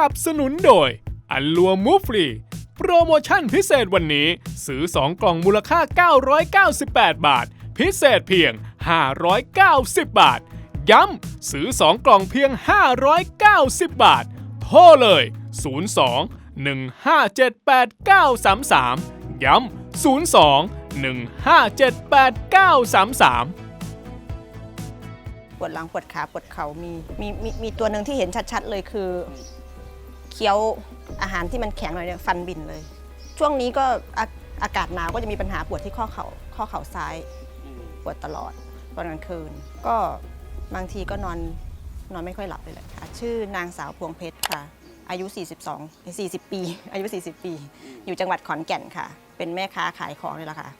นับสนุนโดย อันลัวมูฟรีโปรโมชั่นพิเศษวันนี้ ซื้อ 2 กล่องมูลค่า 998 บาท พิเศษเพียง 590 บาท ย้ำซื้อ 2 กล่องเพียง 590 บาท โทรเลย 02 1578933 ย้ำ 02 1578933ปวดหลังปวดขาปวดเข่ามีมีมีมีตัวหนึ่งที่เห็นชัด ๆ เลยคือ เคี้ยวอาหารที่มันแข็งหน่อยเนี่ยฟันบินเลย ช่วงนี้ก็อาอากาศหนาวก็จะมีปัญหาปวดที่ข้อเข่าข้อเข่าซ้ายปวดตลอดตอนกลางคืน ก็บางทีก็นอนนอนไม่ค่อยหลับเลยแหละค่ะ ชื่อนางสาวพวงเพชรค่ะ อายุ 42 40 ปี อายุ 40 ปี อยู่จังหวัดขอนแก่นค่ะ เป็นแม่ค้าขายของนี่แหละค่ะ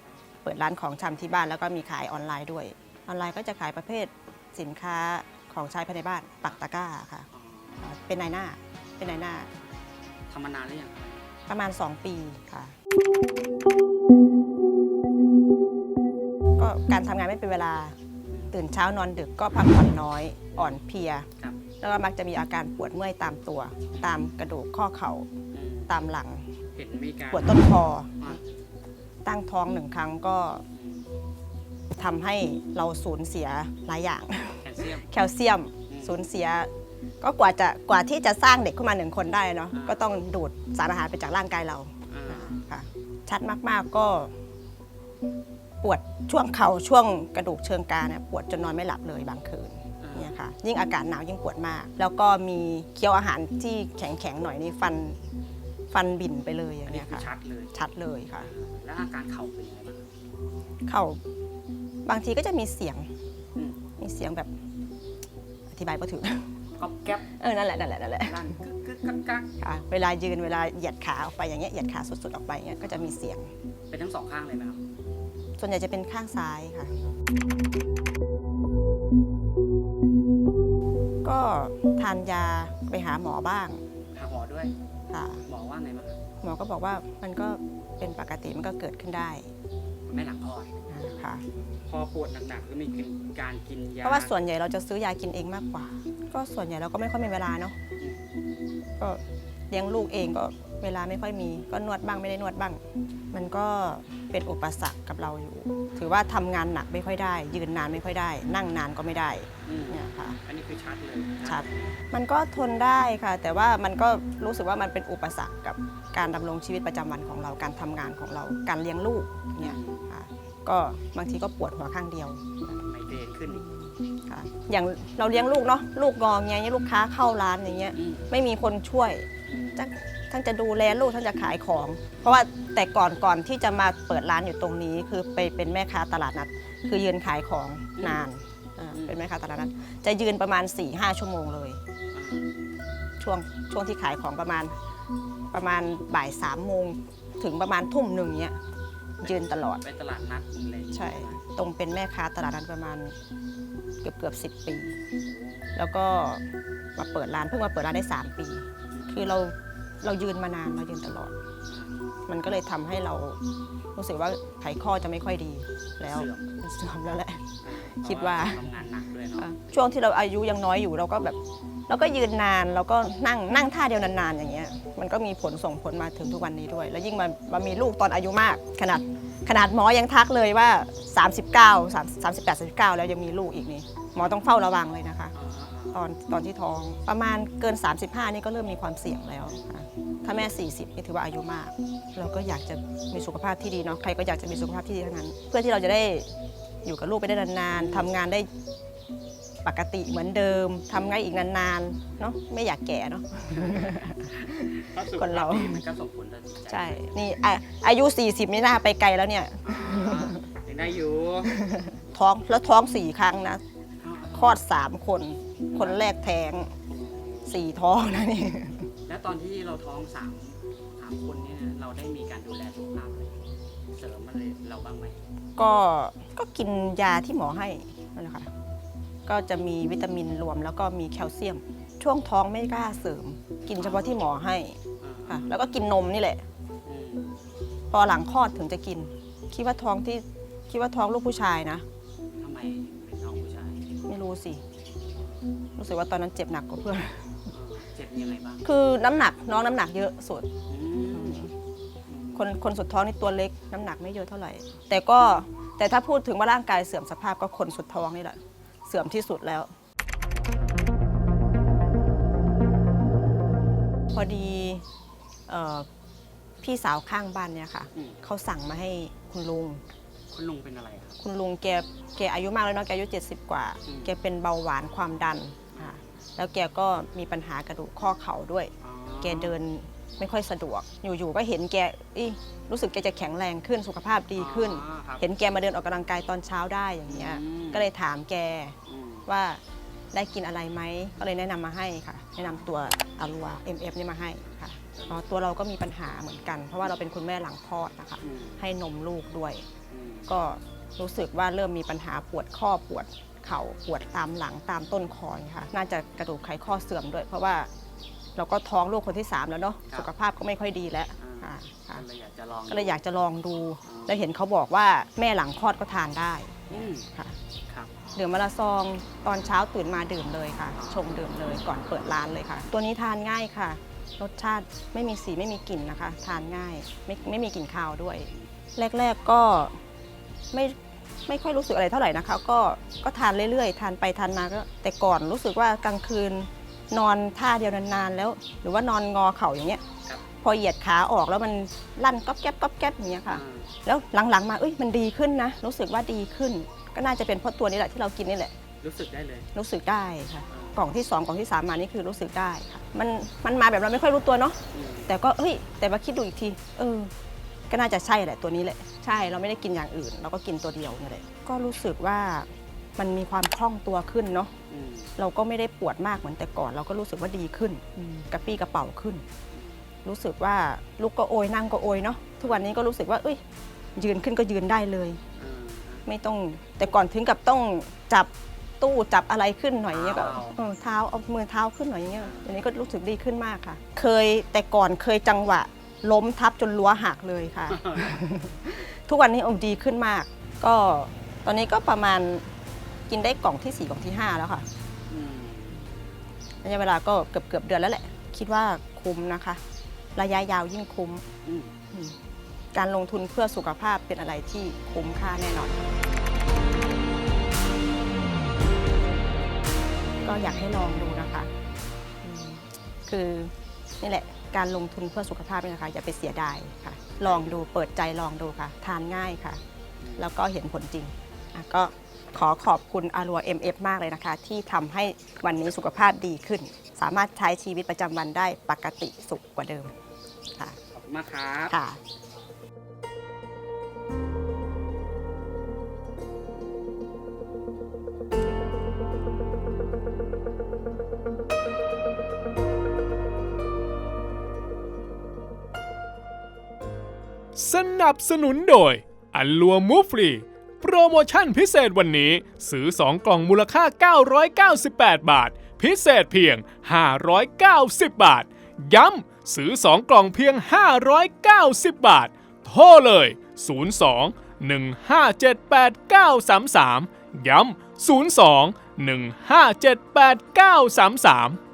เปิดร้านของชำที่บ้านแล้วก็มีขายออนไลน์ด้วย ออนไลน์ก็จะขายประเภทสินค้าของใช้ภายในบ้านปักตะกร้าค่ะ เป็นนายหน้า เป็นนายหน้า ทำมานานหรือยังประมาณ 2 ปีค่ะ ก็การทำงานไม่เป็นเวลา ตื่นเช้านอนดึกก็พักผ่อนน้อย อ่อนเพลีย ครับแล้วก็มักจะมีอาการปวดเมื่อยตามตัว ตามกระดูกข้อเข่า อืมตามหลัง เห็นมีการปวดต้นคอ อะตั้งท้องหนึ่งครั้งก็ทำให้เราสูญเสียหลายอย่าง แคลเซียม แคลเซียมอืมสูญเสีย ก็กว่าจะกว่าที่จะสร้างเด็กขึ้นมาหนึ่งคนได้เนาะอ่าก็ต้องดูดสารอาหารไปจากร่างกายเราอ่าค่ะชัดมากๆก็ปวดช่วงเข่าช่วงกระดูกเชิงกรานเนี่ยปวดจนนอนไม่หลับเลยบางคืนอ่าเนี่ยค่ะยิ่งอากาศหนาวยิ่งปวดมาก แล้วก็มีเคี้ยวอาหารที่แข็งๆหน่อยนี่ฟันฟันบินไปเลยออันย่างนี้เงี้ยคือค่ะชัดเลยชัดเลยค่ะ แล้วอาการเข่าเป็นยังไงบ้างเข่าบางทีก็จะมีเสียงอืมมีเสียงแบบอธิบายไม่ถึง ก๊อบแก๊บเออนั่นแหละนั่นแหละนั่นแหละลั่นกึกกึกกักกักค่ะเวลายืนเวลาเหยียดขาออกไปอย่างเงี้ยเหยียดขาสุดๆออกไปอย่างเงี้ยก็จะมีเสียง เป็นทั้งสองข้างเลยไหมครับส่วนใหญ่จะเป็นข้างซ้ายค่ะ ก็ทานยาไปหาหมอบ้างหาหมอด้วยค่ะ หมอว่าไงบ้างครับหมอก็บอกว่ามันก็เป็นปกติมันก็เกิดขึ้นได้ ไม่หลังคลอดค่ะ พอปวดหนักๆก็มีการกินยาเพราะว่าส่วนใหญ่เราจะซื้อยากินเองมากกว่า ก็ส่วนใหญ่เราก็ไม่ค่อยมีเวลาเนาะก็เลี้ยงลูกเองก็เวลาไม่ค่อยมี ก็นวดบ้างไม่ได้นวดบ้าง มันก็ เป็นอุปสรรคกับเราอยู่ ถือว่าทำงานหนักไม่ค่อยได้ ยืนนานไม่ค่อยได้ นั่งนานก็ไม่ได้อืมเนี่ยค่ะ อันนี้คือชัดเลยนะชัด มันก็ทนได้ค่ะ แต่ว่ามันก็รู้สึกว่ามันเป็นอุปสรรคกับการดำรงชีวิตประจำวันของเรา การทำงานของเรา การเลี้ยงลูกเนี่ยค่ะ ก็บางทีก็ปวดหัวข้างเดียวไมเกรนขึ้นอีกค่ะอย่างเราเลี้ยงลูกเนาะลูกงอแงเนี่ยลูกค้าเข้าร้านอย่างเงี้ยอืมไม่มีคนช่วยทั้งทั้งจะดูแลลูกทั้งจะขายของ เพราะว่าแต่ก่อนก่อนที่จะมาเปิดร้านอยู่ตรงนี้ คือไปเป็นแม่ค้าตลาดนัด คือยืนขายของนานอ่าเป็นแม่ค้าตลาดนัดจะยืนประมาณ4ี่ห้าชั่วโมงเลยอ่าช่วงช่วงที่ขายของประมาณประมาณบ่ายสามโมงถึงประมาณทุ่มหนึ่งเนี้ย ยืนตลอด ไปตลาดนัดอะไรอย่างเงี้ยใช่ ตรงเป็นแม่ค้าตลาดนั้นประมาณเกือบเกือบสิปี แล้วก็มาเปิดร้านเพิ่งมาเปิดร้านได้ 3 ปี คือเราเรายืนมานานเรายืนตลอด มันก็เลยทำให้เรารู้สึกว่าไขข้อจะไม่ค่อยดีแล้วเสื่อมเสื่อมแล้วแหละอ่าคิดว่า ทำงานหนักด้วยเนาะอะช่วงที่เราอายุยังน้อยอยู่เราก็แบบ เราก็ยืนนานเราก็นั่งนั่งท่าเดียวนานๆอย่างเงี้ยมันก็มีผลส่งผลมาถึงทุกวันนี้ด้วย แล้วยิ่งมามามีลูกตอนอายุมาก ขนาดขนาดหมอยังทักเลยว่า 39 3 38 39 แล้วยังมีลูกอีกนี่หมอต้องเฝ้าระวังเลยนะคะ ตอนตอนที่ท้องประมาณเกิน 35 นี่ก็เริ่มมีความเสี่ยงแล้วค่ะถ้าแม่ 40 นี่ถือว่าอายุมาก เราก็อยากจะมีสุขภาพที่ดีเนาะใครก็อยากจะมีสุขภาพที่ดีทั้งนั้น เพื่อที่เราจะได้อยู่กับลูกไปได้นานๆทำงานได้ ปกติเหมือนเดิมทำงานอีกนานๆเนาะไม่อยากแก่เนาะถ้าสุขคนเราภพดีมันก็ส่งผลต่อจิตใจใช่ นี่อะอายุ 40 นี่น่าไปไกลแล้วเนี่ยอ่ายังได้อยู่ท้องแล้วท้องสี่ครั้งนะอ่าคลอดสามคน คนแรกแท้งสี่ท้องนะนี่ แล้วตอนที่เราท้องสามสามคนเนี่ยนะเราได้มีการดูแลสุขภาพอะไรเสริมอะไรเราบ้างไหมก็ก็กินยาที่หมอให้นั่นแหละค่ะ ก็จะมีวิตามินรวม แล้วก็มีแคลเซียม ช่วงท้องไม่กล้าเสริม กินเฉพาะที่หมอให้อ่าค่ะแล้วก็กินนมนี่แหละอืมพอหลังคลอดถึงจะกิน คิดว่าท้องที่คิดว่าท้องลูกผู้ชายนะ ทำไมเป็นน้องผู้ชายไม่รู้สิ รู้สึกว่าตอนนั้นเจ็บหนักกว่าเพื่อนอ่าเจ็เจ็บยังไงบ้างคือน้ำหนักน้องน้ำหนักเยอะสุด อืมคนคนสุดท้องนี่ตัวเล็กน้ำหนักไม่เยอะเท่าไหร่ แต่ก็แต่ถ้าพูดถึงว่าร่างกายเสื่อมสภาพก็คนสุดท้องนี่แหละ เสื่อมที่สุดแล้ว พอดีเอ่อพี่สาวข้างบ้านเนี่ยค่ะอืมเขาสั่งมาให้คุณลุง คุณลุงเป็นอะไรครับ คุณลุงแกแกอายุมากแล้วเนาะแกอายุ 70 กว่าอืมแกเป็นเบาหวานความดันค่ะแล้วแกก็มีปัญหากระดูกข้อเข่าด้วยอ๋อแกเดิน ไม่ค่อยสะดวก อยู่ๆก็เห็นแกอิรู้สึกแกจะแข็งแรงขึ้นสุขภาพดีขึ้น อ๋อครับ เห็นแกมาเดินออกกำลังกายตอนเช้าได้อย่างเงี้ย อืม ก็เลยถามแกอืมว่าได้กินอะไรไหม ก็เลยแนะนำมาให้ค่ะ แนะนำตัวอารัว MF นี่มาให้ค่ะอ๋อตัวเราก็มีปัญหาเหมือนกัน เพราะว่าเราเป็นคุณแม่หลังคลอดนะคะ อืมให้นมลูกด้วย อืมก็รู้สึกว่าเริ่มมีปัญหาปวดข้อปวดเข่าปวดตามหลังตามต้นคออย่างเงี้ยค่ะ น่าจะกระดูกไขข้อเสื่อมด้วย เพราะว่า เราก็ท้องลูกคนที่3แล้วเนาะสุขภาพก็ไม่ค่อยดีแล้วค่ะค่ะก็เลยอยากจะลองก็เลยอยากจะลองดูอ๋อแล้วเห็นเขาบอกว่าแม่หลังคลอดก็ทานได้อืมค่ะครับ ดื่มวันละซองตอนเช้าตื่นมาดื่มเลยค่ะ ชงดื่มเลยก่อนเปิดร้านเลยค่ะ ตัวนี้ทานง่ายค่ะ รสชาติไม่มีสีไม่มีกลิ่นนะคะ ทานง่ายไม่ไม่มีกลิ่นคาวด้วย แรก ๆก็ไม่ไม่ค่อยรู้สึกอะไรเท่าไหร่นะคะ ก็ก็ทานเรื่อยๆ ทานไปทานมาก็แต่ก่อนรู้สึกว่ากลางคืน นอนท่าเดียวนานๆแล้ว หรือว่านอนงอเข่าอย่างเงี้ยครับ พอเหยียดขาออกแล้วมันลั่นก๊อบแก๊บก๊อบแก๊บอย่างเงี้ยค่ะอ่าแล้วหลังๆมาเอ้ยมันดีขึ้นนะ รู้สึกว่าดีขึ้น ก็น่าจะเป็นเพราะตัวนี้แหละที่เรากินนี่แหละ รู้สึกได้เลยรู้สึกได้ค่ะอ่ากล่องที่2กล่องที่3มานี่คือรู้สึกได้ค่ะ มันมันมาแบบเราไม่ค่อยรู้ตัวเนาะ อืมแต่ก็เฮ้ย แต่มาคิดดูอีกที เออ ก็น่าจะใช่แหละตัวนี้แหละ ใช่ เราไม่ได้กินอย่างอื่น เราก็กินตัวเดียวนี่แหละ ก็รู้สึกว่า มันมีความคล่องตัวขึ้นเนาะอืมเราก็ไม่ได้ปวดมากเหมือนแต่ก่อน เราก็รู้สึกว่าดีขึ้นอืมกระปี้กระเป๋าขึ้น รู้สึกว่าลุกก็โอยนั่งก็โอยเนาะทุกวันนี้ก็รู้สึกว่า เอ้ย ยืนขึ้นก็ยืนได้เลยอ่าไม่ต้องแต่ก่อนถึงกับต้องจับตู้จับอะไรขึ้นหน่อยอย่างเงี้ยก็เท้าเออเท้าเอามือเท้าขึ้นหน่อยอย่างเงี้ยเดี๋ยวนี้ก็รู้สึกดีขึ้นมากค่ะ เคยแต่ก่อนเคยจังหวะ ล้มทับจนรั้วหักเลยค่ะ ทุกวันนี้อมดีขึ้นมาก ก็ตอนนี้ก็ประมาณ กินได้กล่องที่ 4 กล่องที่ 5 แล้วค่ะอืมระยะเวลาก็เกือบเกือบๆเดือนแล้วแหละ คิดว่าคุ้มนะคะ ระยะยาวยิ่งคุ้มอืมอืมการลงทุนเพื่อสุขภาพเป็นอะไรที่คุ้มค่าแน่นอน ก็อยากให้ลองดูนะคะอืมคือนี่แหละการลงทุนเพื่อสุขภาพเนี่ยนะคะอย่าไปเสียดายค่ะ ลองดูเปิดใจลองดูค่ะ ทานง่ายค่ะ แล้วก็เห็นผลจริงอะก็ ขอขอบคุณอารัว MF มากเลยนะคะ ที่ทำให้วันนี้สุขภาพดีขึ้น สามารถใช้ชีวิตประจำวันได้ปกติสุขกว่าเดิมค่ะขอบคุณมากครับ ค่ะ สนับสนุนโดยอัลลัวมูฟรี โปรโมชั่นพิเศษวันนี้ ซื้อ 2 กล่องมูลค่า 998 บาท พิเศษเพียง 590 บาท ย้ำซื้อ 2 กล่องเพียง 590 บาท โทรเลย 02 1578933 ย้ำ02 1578933